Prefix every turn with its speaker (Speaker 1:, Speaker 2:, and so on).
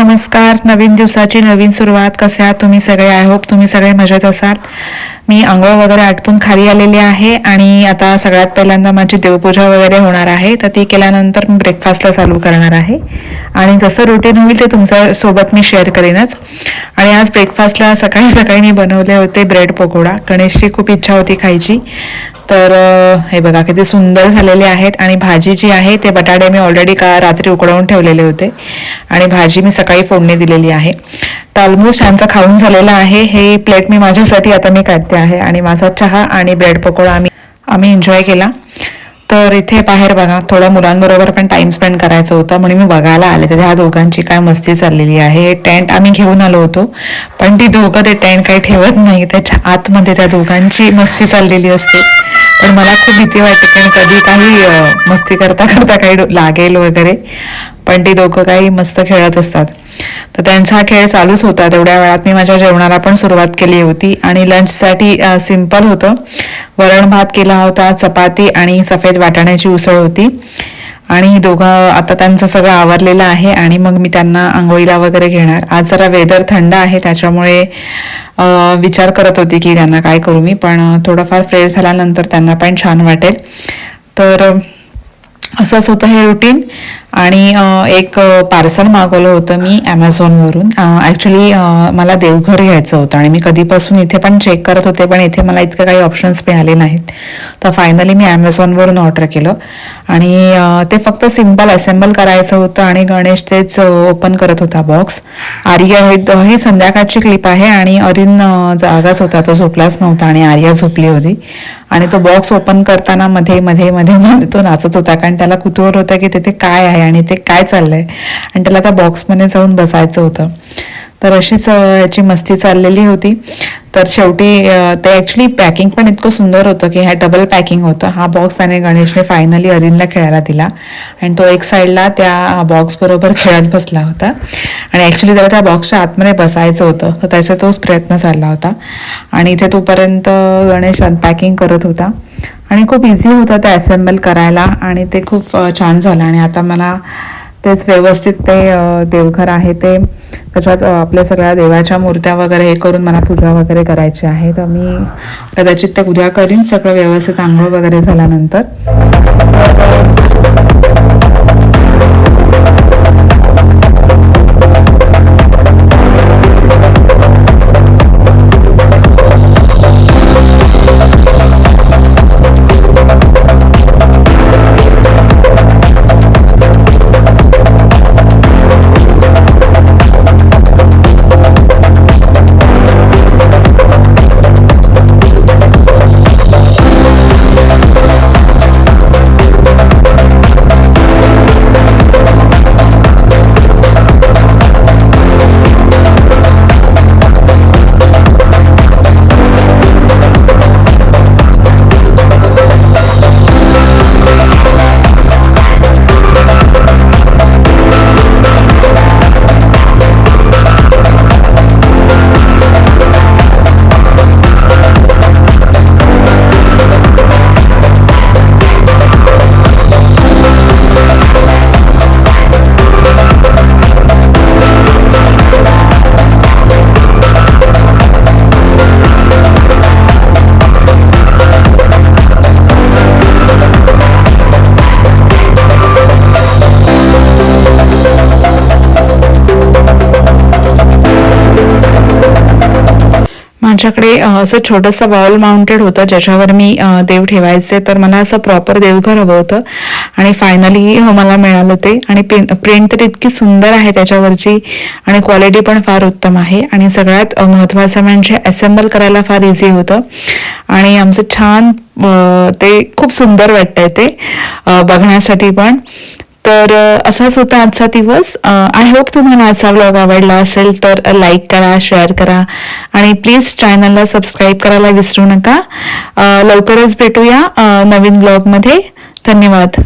Speaker 1: नमस्कार. नवीन दिवसाची नवीन सुरुवात. कसे आहात तुम्ही सगळे? आय होप तुम्ही सगळे मजेत असाल. मी आंघोळ वगैरे आटपून खाली आलेली आहे आणि आता सगळ्यात पहिल्यांदा माझी देवपूजा वगैरे होणार आहे. तर ती केल्यानंतर मी ब्रेकफास्टला चालू करणार आहे. आणि जसं रुटीन होईल ते तुमच्यासोबत मी शेअर करेनच. आणि आज ब्रेकफास्टला सकाळी सकाळी मी बनवले होते ब्रेड पकोडा. गणेशची खूप इच्छा होती खायची. तर हे बघा किती सुंदर झालेले आहेत आणि भाजी जी आहे ते बटाटे मी ऑलरेडी का रात्री उकडवून ठेवलेले होते आणि भाजी मी सकाळी फोडणी दिलेली आहे. तर ऑलमोस्ट खाऊन झालेला आहे. हे प्लेट मी माझ्यासाठी आता मी काढते आहे आणि माझा चहा आणि ब्रेड पकोडा आम्ही आम्ही एन्जॉय केला. तर इथे बाहेर बघा थोडं मुलांबरोबर पण टाइम स्पेंड करायचं होतं म्हणून मी बघायला आले. तर ह्या दोघांची काय मस्ती चाललेली आहे. हे टेंट आम्ही घेऊन आलो होतो. पण ती दोघं ते टेंट काही ठेवत नाही. त्याच्या आतमध्ये त्या दोघांची मस्ती चाललेली असते. तर मला खूप भीती वाटते कारण कधी काही मस्ती करता करता काही लागेल वगैरे. पण ती दोघं काही मस्त खेळत असतात. तर त्यांचा हा खेळ चालूच होता. तेवढ्या वेळात मी माझ्या जेवणाला पण सुरुवात केली होती. आणि लंचसाठी सिंपल होतं. वरण भात केला होता चपाती आणि सफेद वाटाण्याची उसळ होती. आणि दोघं आता त्यांचं सगळं आवरलेलं आहे आणि मग मी त्यांना आंघोळीला वगैरे घेणार. आज जरा वेदर थंड आहे त्याच्यामुळे विचार करत होती की त्यांना काय करू मी पण थोडंफार फ्रेश झाल्यानंतर त्यांना पण छान वाटेल. तर असंच होतं हे रुटीन आणि एक पार्सल मागवलं होतं मी ॲमेझॉनवरून ॲक्च्युली मला देवघर घ्यायचं होतं आणि मी कधीपासून इथे पण चेक करत होते पण इथे मला इतके काही ऑप्शन्स मिळाले नाहीत. तर फायनली मी ॲमेझॉनवरून ऑर्डर केलं. आणि ते फक्त सिंपल असेंबल करायचं होतं आणि गणेश तेच ओपन करत होता बॉक्स आर्या हे ही संध्याकाळची क्लिप आहे आणि अरिन जागाच होता तो झोपलाच नव्हता आणि आर्या झोपली होती. आणि तो बॉक्स ओपन करताना मध्ये मध्ये मध्ये मध्ये तो नाचत होता कारण त्याला कुतूहल होतं की तिथे काय आहे आणि ते काय चाललंय? आणि त्याला त्या बॉक्समध्ये जाऊन बसायचं होतं. तर अशीच याची मस्ती चाललेली होती. तर शेवटी ते ॲक्च्युली पॅकिंग पण इतकं सुंदर होतं की ह्या डबल पॅकिंग होतं. हा बॉक्स त्याने गणेशने फायनली अरिनला खेळायला दिला. आणि तो एक साईडला त्या बॉक्स बरोबर खेळत बसला होता. आणि ॲक्च्युली त्याला त्या बॉक्सच्या आतमध्ये बसायचं होतं. तर त्याचा तोच प्रयत्न चालला होता. आणि इथे तोपर्यंत गणेश अनपॅकिंग करत होता. आणि खूप इझी होतं ते असेंबल करायला आणि ते खूप छान झालं. आणि आता मला तेच व्यवस्थित ते देवघर आहे ते. त्याच्यात आपल्या सगळ्या देवाच्या मूर्त्या वगैरे हे करून मला पूजा वगैरे करायची आहे. तर मी कदाचित ते उद्या करीन. सगळं व्यवस्थित आंघोळ वगैरे झाल्यानंतर. आमच्याकडे असं छोटंसं वॉल माउंटेड होतं ज्याच्यावर मी देव ठेवायचे तर मला असं प्रॉपर देवघर हवं होतं. आणि फायनली मला मिळालं ते. आणि प्रिंट तर इतकी सुंदर आहे त्याच्यावरची आणि क्वालिटी पण फार उत्तम आहे. आणि सगळ्यात महत्त्वाचं म्हणजे असेंबल करायला फार इझी होतं. आणि आमचं छान ते खूप सुंदर वाटतंय ते बघण्यासाठी पण. तर असाच होता आजचा दिवस. आय होप तुम्हाला आजचा व्लॉग आवडला असेल तर लाईक करा शेअर करा आणि प्लीज चॅनलला सबस्क्राईब करायला विसरू नका. लवकरच भेटूया नवीन ब्लॉगमध्ये धन्यवाद.